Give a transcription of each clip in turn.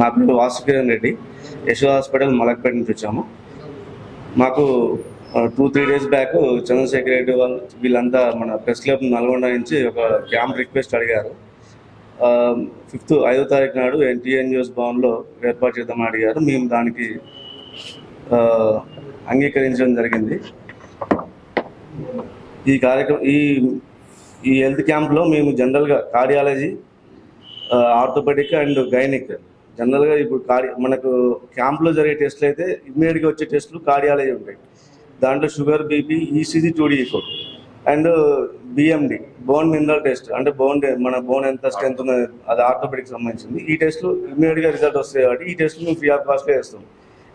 నా పేరు వాసుకిరణ్ రెడ్డి. యశో హాస్పిటల్ మలక్పేట నుంచి వచ్చాము. మాకు two three days back Chandrasekhar Reddy వాళ్ళు వీళ్ళంతా మన ప్రెస్ క్లబ్ నల్గొండ నుంచి ఒక క్యాంప్ రిక్వెస్ట్ అడిగారు. ఫిఫ్త్ ఐదో తారీఖు నాడు ఎన్టీఎన్జిఓస్ భవన్లో ఏర్పాటు చేద్దామని అడిగారు. మేము దానికి అంగీకరించడం జరిగింది. ఈ కార్యక్రమం ఈ ఈ హెల్త్ క్యాంప్లో మేము జనరల్గా కార్డియాలజీ ఆర్థోపెడిక్ అండ్ గైనిక్ జనరల్గా ఇప్పుడు కార్డి మనకు క్యాంప్లో జరిగే టెస్టులు అయితే ఇమ్మీడియట్గా వచ్చే టెస్టులు కార్డియాలజీ ఉంటాయి. దాంట్లో sugar BP ECG two D code and BMD bone mineral test అంటే బోన్ మన బోన్ ఎంత స్ట్రెంత్ ఉన్నది అది ఆర్థోపెడిక్ సంబంధించింది. ఈ టెస్ట్లు ఇమ్మీడియట్గా రిజల్ట్ వస్తాయి కాబట్టి ఈ టెస్ట్లు మేము ఫ్రీ ఆఫ్ కాస్ట్లో చేస్తాం.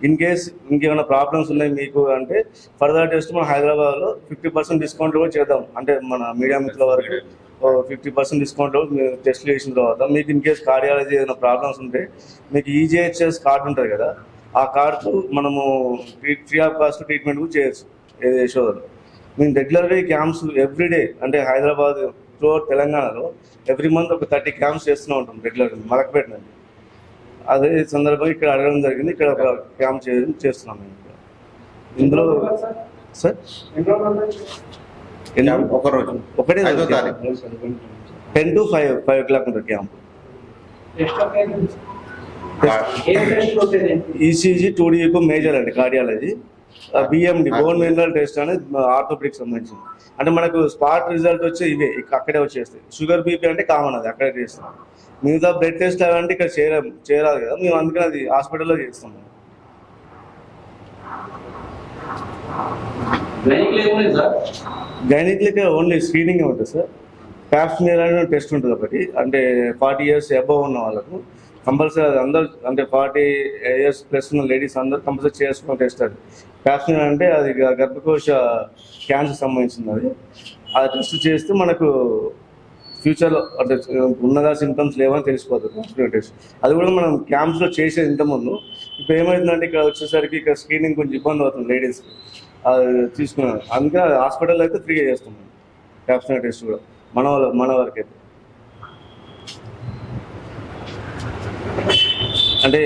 ఇన్ కేస్ ఇంకేమైనా ప్రాబ్లమ్స్ ఉన్నాయి మీకు అంటే ఫర్దర్ టెస్ట్ మనం హైదరాబాద్లో ఫిఫ్టీ పర్సెంట్ డిస్కౌంట్ కూడా చేద్దాం. అంటే మన మీడియా మిత్రుల వరకు ఫిఫ్టీ పర్సెంట్ డిస్కౌంట్ టెస్ట్లు చేసిన తర్వాత మీకు ఇన్ కేస్ కార్డియాలజీ ఏదైనా ప్రాబ్లమ్స్ ఉంటే మీకు ఈజీహెచ్ఎస్ కార్డు ఉంటుంది కదా ఆ కార్డుతో మనము ఫ్రీ ఆఫ్ కాస్ట్ ట్రీట్మెంట్ కూడా చేయొచ్చు ఏది యశోదలో మేము రెగ్యులర్గా క్యాంప్స్ ఎవ్రీడే అంటే హైదరాబాద్ త్రూ తెలంగాణలో ఎవ్రీ మంత్ ఒక థర్టీ క్యాంప్స్ చేస్తూనే ఉంటాం రెగ్యులర్గా మలక్పేట నుండి అదే సందర్భంగా ఇక్కడ అడగడం జరిగింది ఇక్కడ ఒక క్యాంప్ చేయడం చేస్తున్నాం మేము. ఇందులో సార్? క్యాంప్ ఒక రోజు. ఒకటే ఐదో తారీఖు. Ten to five five o'clock ఉంటుంది క్యాంప్. ఈసీజీ టూడీకు మేజర్ అండి cardiology BMD bone mineral test అనేది ఆర్థోపెడిక్ సంబంధించింది. అంటే మనకు స్పాట్ రిజల్ట్ వచ్చి ఇవే అక్కడే వచ్చేస్తాయి. షుగర్ బీపీ అంటే కామన్ అది అక్కడే చేస్తాం. మిగతా బ్లడ్ టెస్ట్ అంటే ఇక్కడ చేర చేరాలి కదా మేము అందుకని అది హాస్పిటల్లో చేస్తాం. గైనిక్లకి ఓన్లీ స్క్రీనింగ్ ఉంటుంది సార్. ప్యాప్స్మియర్ అనే టెస్ట్ ఉంటుంది ఒకటి. అంటే ఫార్టీ ఇయర్స్ అబవ్ ఉన్న వాళ్ళకు కంపల్సరీ అది అందరు అంటే ఫార్టీ ఇయర్స్ ప్లస్ ఉన్న లేడీస్ అందరూ కంపల్సరీ చేసుకున్న టెస్ట్ అది. ప్యాప్స్మియర్ అంటే అది గర్భకోశ క్యాన్సర్ సంబంధించింది అది. ఆ టెస్ట్ చేస్తే మనకు ఫ్యూచర్లో అంటే ఉన్నదా సింటమ్స్ లేవని తెలిసిపోతుంది. టెస్ట్ అది కూడా మనం క్యాంప్స్లో చేసేది ఇంతకుముందు ఇప్పుడు ఏమవుతుందంటే ఇక్కడ వచ్చేసరికి ఇక్కడ స్క్రీనింగ్ కొంచెం ఇబ్బంది అవుతుంది లేడీస్కి అది తీసుకున్నాను. అందుకే హాస్పిటల్ అయితే ఫ్రీగా చేస్తున్నాం ప్యాప్స్మియర్ టెస్ట్ కూడా. మన వాళ్ళ మన వరకు అయితే అంటే